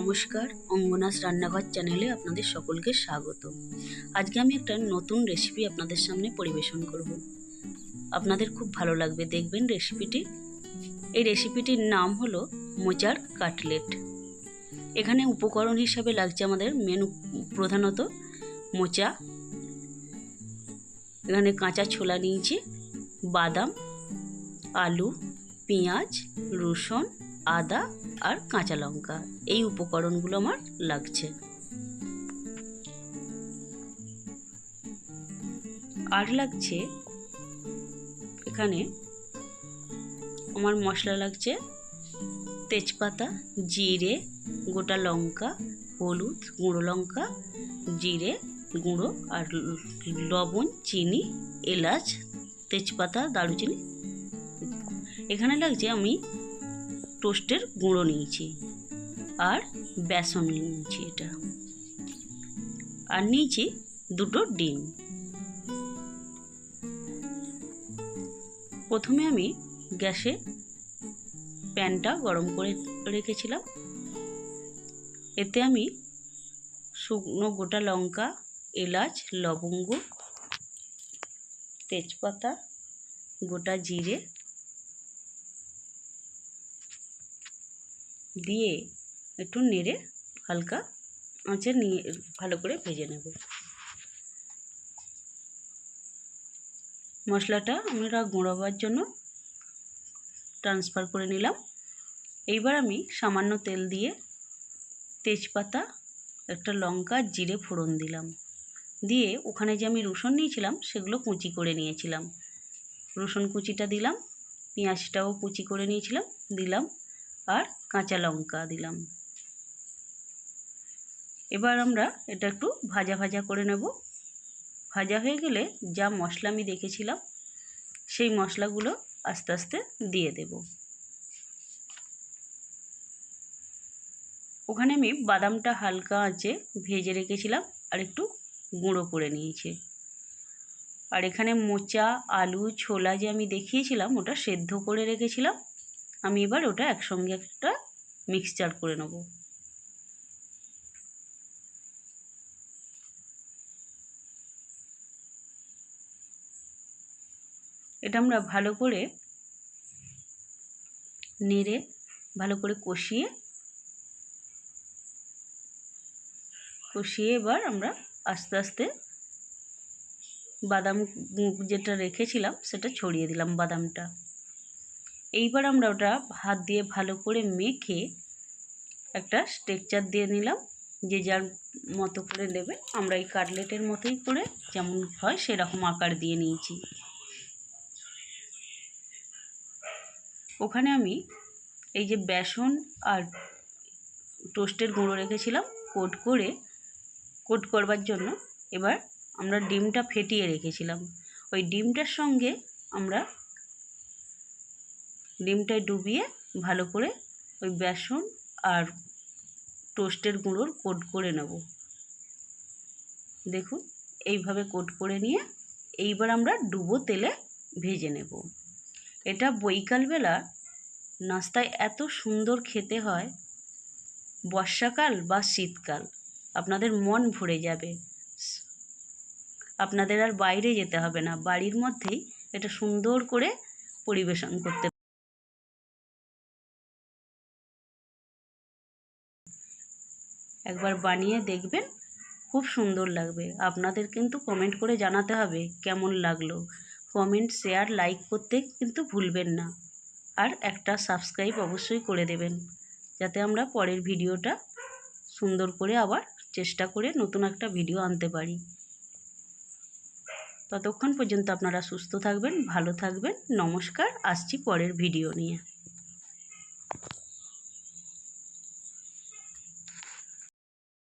নমস্কার অঙ্গনাস রান্নাঘর চ্যানেলে আপনাদের সকলকে স্বাগত। আজকে আমি একটা নতুন রেসিপি আপনাদের সামনে পরিবেশন করব। আপনাদের খুব ভালো লাগবে দেখবেন রেসিপিটি এই রেসিপিটির নাম হলো মোচার কাটলেট। এখানে উপকরণ হিসাবে লাগছে আমাদের মেনু প্রধানত মোচা। এখানে কাঁচা ছোলা নিয়েছি, বাদাম, আলু, পেঁয়াজ, রসুন আদা আর কাঁচা লঙ্কা। এই উপকরণগুলো আমার লাগছে। আর লাগছে এখানে আমার মশলা লাগছে তেজপাতা, জিরে, গোটা লঙ্কা, হলুদ, গুঁড়ো লঙ্কা, জিরে, গুঁড়ো আর লবণ, চিনি, এলাচ, তেজপাতা, দারুচিনি। এখানে লাগছে আমি টোস্টের গুঁড়ো নিয়েছি আর বেসন নিয়েছি এটা। আর নিয়েছি দুটো ডিম। প্রথমে আমি গ্যাসে প্যানটা গরম করে রেখেছিলাম। এতে আমি শুকনো গোটা লঙ্কা, এলাচ, লবঙ্গ, তেজপাতা, গোটা জিরে দিয়ে একটু নেড়ে হালকা আঁচে নিয়ে ভালো করে ভেজে নেব। মশলাটা আমরা গুঁড়োবার জন্য ট্রান্সফার করে নিলাম। এইবার আমি সামান্য তেল দিয়ে তেজপাতা, একটা লঙ্কা, জিরে ফোড়ন দিলাম। দিয়ে ওখানে যে আমি রসুন নিয়েছিলাম সেগুলো কুচি করে নিয়েছিলাম। রসুন কুচিটা দিলাম, পেঁয়াজটাও কুচি করে নিয়েছিলাম, দিলাম। আর কাঁচা লঙ্কা দিলাম। এবার আমরা এটা একটু ভাজা ভাজা করে নেব। ভাজা হয়ে গেলে যা মশলা আমি দেখেছিলাম, সেই মশলাগুলো আস্তে আস্তে দিয়ে দেব। ওখানে আমি বাদামটা হালকা আঁচে ভেজে রেখেছিলাম আর একটু গুঁড়ো করে নিয়েছি। আর এখানে মোচা, আলু, ছোলা যে আমি দেখিয়েছিলাম, ওটা সেদ্ধ করে রেখেছিলাম। আমি এবার ওটা একসঙ্গে একটা মিক্সচার করে নেব। এটা আমরা ভালো করে নেড়ে, ভালো করে কষিয়ে কষিয়ে এবার আমরা আস্তে আস্তে বাদাম যেটা রেখেছিলাম সেটা ছড়িয়ে দিলাম বাদামটা। এইবার আমরা ওটা হাত দিয়ে ভালো করে মেখে একটা স্ট্রেকচার দিয়ে নিলাম। যে যার মতো করে নেবে, আমরা এই কাটলেটের মতোই করে যেমন হয় সেরকম আকার দিয়ে নিয়েছি। ওখানে আমি এই যে বেসন আর টোস্টের গুঁড়ো রেখেছিলাম, কোট করে, কোট করবার জন্য এবার আমরা ডিমটা ফেটিয়ে রেখেছিলাম। ওই ডিমটার সঙ্গে আমরা ডিমটায় ডুবিয়ে ভালো করে ওই বেসন আর টোস্টের গুঁড়োর কোট করে নেব। দেখুন, এইভাবে কোট করে নিয়ে এইবার আমরা ডুবো তেলে ভেজে নেব। এটা বৈকালবেলা নাস্তায় এত সুন্দর খেতে হয়, বর্ষাকাল বা শীতকাল, আপনাদের মন ভরে যাবে। আপনাদের আর বাইরে যেতে হবে না, বাড়ির মধ্যেই এটা সুন্দর করে পরিবেশন করতে একবার বানিয়ে দেখবেন, খুব সুন্দর লাগবে। আপনাদের কিন্তু কমেন্ট করে জানাতে হবে কেমন লাগল। কমেন্ট শেয়ার লাইক করতে কিন্তু ভুলবেন না। আর একটা সাবস্ক্রাইব অবশ্যই করে দেবেন, যাতে আমরা পরের ভিডিওটা সুন্দর করে আবার চেষ্টা করে নতুন একটা ভিডিও আনতে পারি। ততক্ষণ পর্যন্ত আপনারা সুস্থ থাকবেন, ভালো থাকবেন। নমস্কার, আসছি পরের ভিডিও নিয়ে।